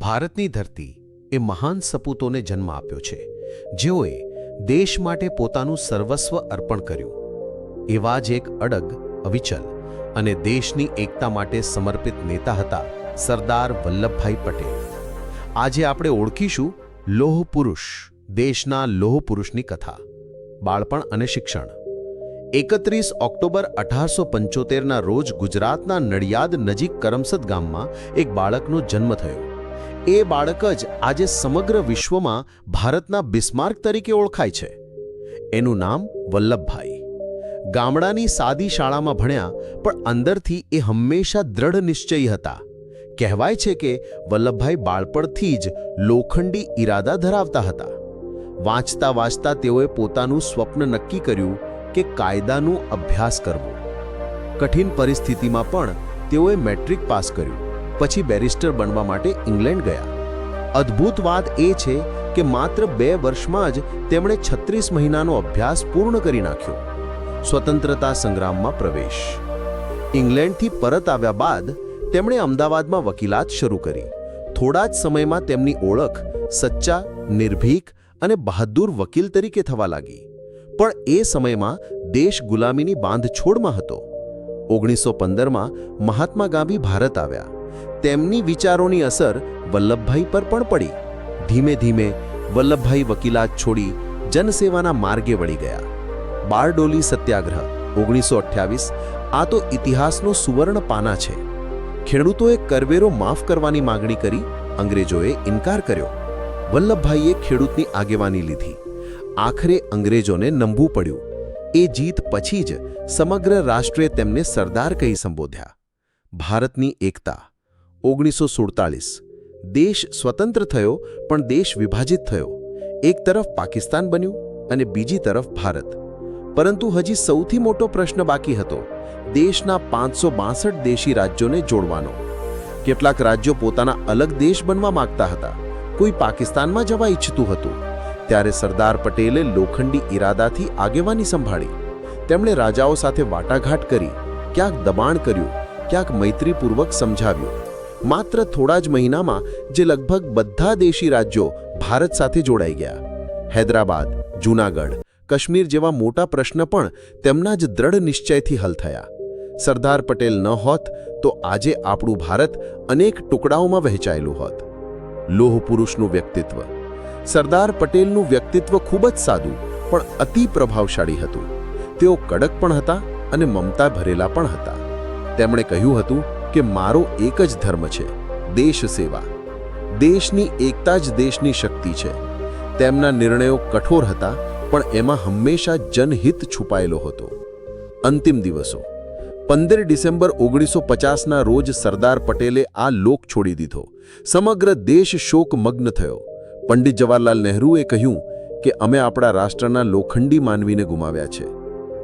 ભારતની ધરતી એ મહાન સપૂતોને જન્મ આપ્યો છે. જેઓએ દેશ માટે પોતાનું સર્વસ્વ અર્પણ કર્યું. એવા જ એક અડગ, અવિચલ અને દેશની એકતા માટે સમર્પિત નેતા હતા સરદાર વલ્લભભાઈ પટેલ. આજે આપણે ઓળખીશું લોહ પુરુષ દેશના લોહ પુરુષની કથા, બાળપણ અને શિક્ષણ. એકત્રીસ ઓક્ટોબર અઢારસો પંચોતેરના રોજ ગુજરાતના નડિયાદ નજીક કરમસદ ગામમાં એક બાળકનો જન્મ થયો. એ બાળક જ આજે સમગ્ર વિશ્વમાં ભારતના બિસ્માર્ક તરીકે ઓળખાય છે. એનું નામ વલ્લભભાઈ. ગામડાની સાદી શાળામાં ભણ્યા, પણ અંદરથી એ હંમેશા દ્રઢ નિશ્ચયી હતા. કહેવાય છે કે વલ્લભભાઈ બાળપણથી જ લોખંડી ઈરાદા ધરાવતા હતા. વાંચતા વાંચતા તેઓએ પોતાનું સ્વપ્ન નક્કી કર્યું કે કાયદાનું અભ્યાસ કરવો. કઠિન પરિસ્થિતિમાં પણ તેઓએ મેટ્રિક પાસ કર્યું. પછી બેરિસ્ટર બનવા માટે ઇંગ્લેન્ડ ગયા. અદ્ભુત વાત એ છે કે માત્ર બે વર્ષમાં જ તેમણે છત્રીસ મહિનાનો અભ્યાસ પૂર્ણ કરી નાખ્યો. સ્વતંત્રતા સંગ્રામમાં પ્રવેશ. ઇંગ્લેન્ડથી પરત આવ્યા બાદ તેમણે અમદાવાદમાં વકીલાત શરૂ કરી. થોડા જ સમયમાં તેમની ઓળખ સચ્ચા, નિર્ભીક અને બહાદુર વકીલ તરીકે થવા લાગી. પણ એ સમયમાં દેશ ગુલામીની બાંધછોડમાં હતો. ઓગણીસો પંદરમાં મહાત્મા ગાંધી ભારત આવ્યા. તેમની વિચારોની અસર વલ્લભભાઈ પર પણ પડી. ધીમે ધીમે વલ્લભભાઈ વકીલાત છોડી જનસેવાના માર્ગે વળી ગયા. બારડોલી સત્યાગ્રહ, ઓગણીસો અઠ્યાવીસ, આ તો ઇતિહાસનો સુવર્ણ પાના છે. ખેડૂતોએ કરવેરો માફ કરવાની માગણી કરી અંગ્રેજોએ ઇનકાર કર્યો. વલ્લભભાઈએ ખેડૂતની આગેવાની લીધી. આખરે અંગ્રેજોને નમવું પડ્યું. એ જીત પછી જ સમગ્ર રાષ્ટ્રે તેમને સરદાર કહી સંબોધ્યા. ભારતની એકતા ઓગણીસો સુડતાલીસ દેશ સ્વતંત્ર થયો, પણ દેશ વિભાજિત થયો. એક તરફ પાકિસ્તાન બન્યું અને બીજી તરફ ભારત. પરંતુ હજી સૌથી મોટો પ્રશ્ન બાકી હતો, દેશના પાંચસો બાસઠ દેશી રાજ્યોને જોડવાનો. કેટલાક રાજ્યો પોતાના અલગ દેશ બનવા માંગતા હતા. કોઈ પાકિસ્તાનમાં જવા ઈચ્છતું હતું. ત્યારે સરદાર પટેલે લોખંડી ઈરાદાથી આગેવાની સંભાળી. તેમણે રાજાઓ સાથે વાટાઘાટ કરી, ક્યાંક દબાણ કર્યું, ક્યાંક મૈત્રીપૂર્વક સમજાવ્યું. માત્ર થોડા જ મહિનામાં જે લગભગ બધા દેશી રાજ્યો ભારત સાથે જોડાઈ ગયા. હૈદરાબાદ, જૂનાગઢ, કાશ્મીર જેવા મોટા પ્રશ્ન પણ તેમના જ દ્રઢ નિશ્ચયથી હલ થયા. સરદાર પટેલ ન હોત તો આજે આપણું ભારત અનેક ટુકડાઓમાં વહેંચાયેલું હોત. લોહ પુરુષનું વ્યક્તિત્વ. સરદાર પટેલનું વ્યક્તિત્વ ખૂબ જ સાદું, પણ અતિ પ્રભાવશાળી હતું. તેઓ કડક પણ હતા અને મમતા ભરેલા પણ હતા. તેમણે કહ્યું હતું કે મારો એક જ ધર્મ છે, દેશ સેવા. દેશની એકતા જ દેશની શક્તિ છે. તેમના નિર્ણયો કઠોર હતા, પણ એમાં હંમેશા જનહિત છુપાયેલો હતો. અંતિમ દિવસો. પંદર ડિસેમ્બર ઓગણીસો પચાસના રોજ સરદાર પટેલે આ લોક છોડી દીધો. સમગ્ર દેશ શોકમગ્ન થયો. પંડિત જવાહરલાલ નહેરુએ કહ્યું કે અમે આપણા રાષ્ટ્રના લોખંડી માનવીને ગુમાવ્યા છે.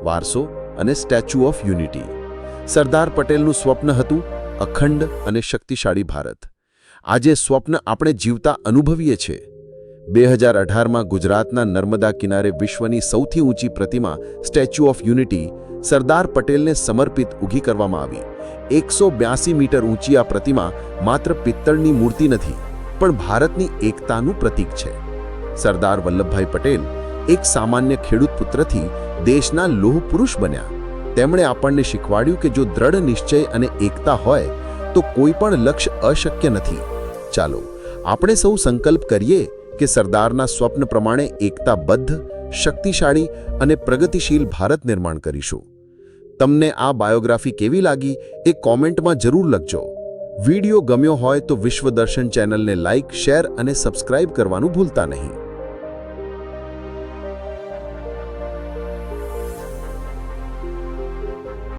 વારસો અને સ્ટેચ્યુ ઓફ યુનિટી. સરદાર પટેલનું સ્વપ્ન હતું અખંડ અને શક્તિશાળી ભારત. આજે સ્વપ્ન આપણે જીવતા અનુભવીએ છીએ. બે હજાર અઢારમાં ગુજરાતના નર્મદા કિનારે વિશ્વની સૌથી ઊંચી પ્રતિમા, સ્ટેચ્યુ ઓફ યુનિટી, સરદાર પટેલને સમર્પિત ઊભી કરવામાં આવી. એકસો બ્યાસી મીટર ઊંચી આ પ્રતિમા માત્ર પિત્તળની મૂર્તિ નથી, પણ ભારતની એકતાનું પ્રતીક છે. સરદાર વલ્લભભાઈ પટેલ એક સામાન્ય ખેડૂત પુત્રથી દેશના લોહ પુરુષ બન્યા. તેમણે આપણને શીખવાડ્યું કે જો દ્રઢ નિશ્ચય અને એકતા હોય, તો કોઈ પણ લક્ષ્ય અશક્ય નથી. ચાલો, આપણે સૌ સંકલ્પ કરીએ કે સરદારના સ્વપ્ન પ્રમાણે એકતાબદ્ધ, શક્તિશાળી અને પ્રગતિશીલ ભારત નિર્માણ કરીશું. તમને આ બાયોગ્રાફી કેવી લાગી એ કોમેન્ટમાં જરૂર લખજો. વિડિયો ગમ્યો હોય તો વિશ્વદર્શન ચેનલને લાઇક શેર અને સબસ્ક્રાઇબ કરવાનું ભૂલતા નહીં.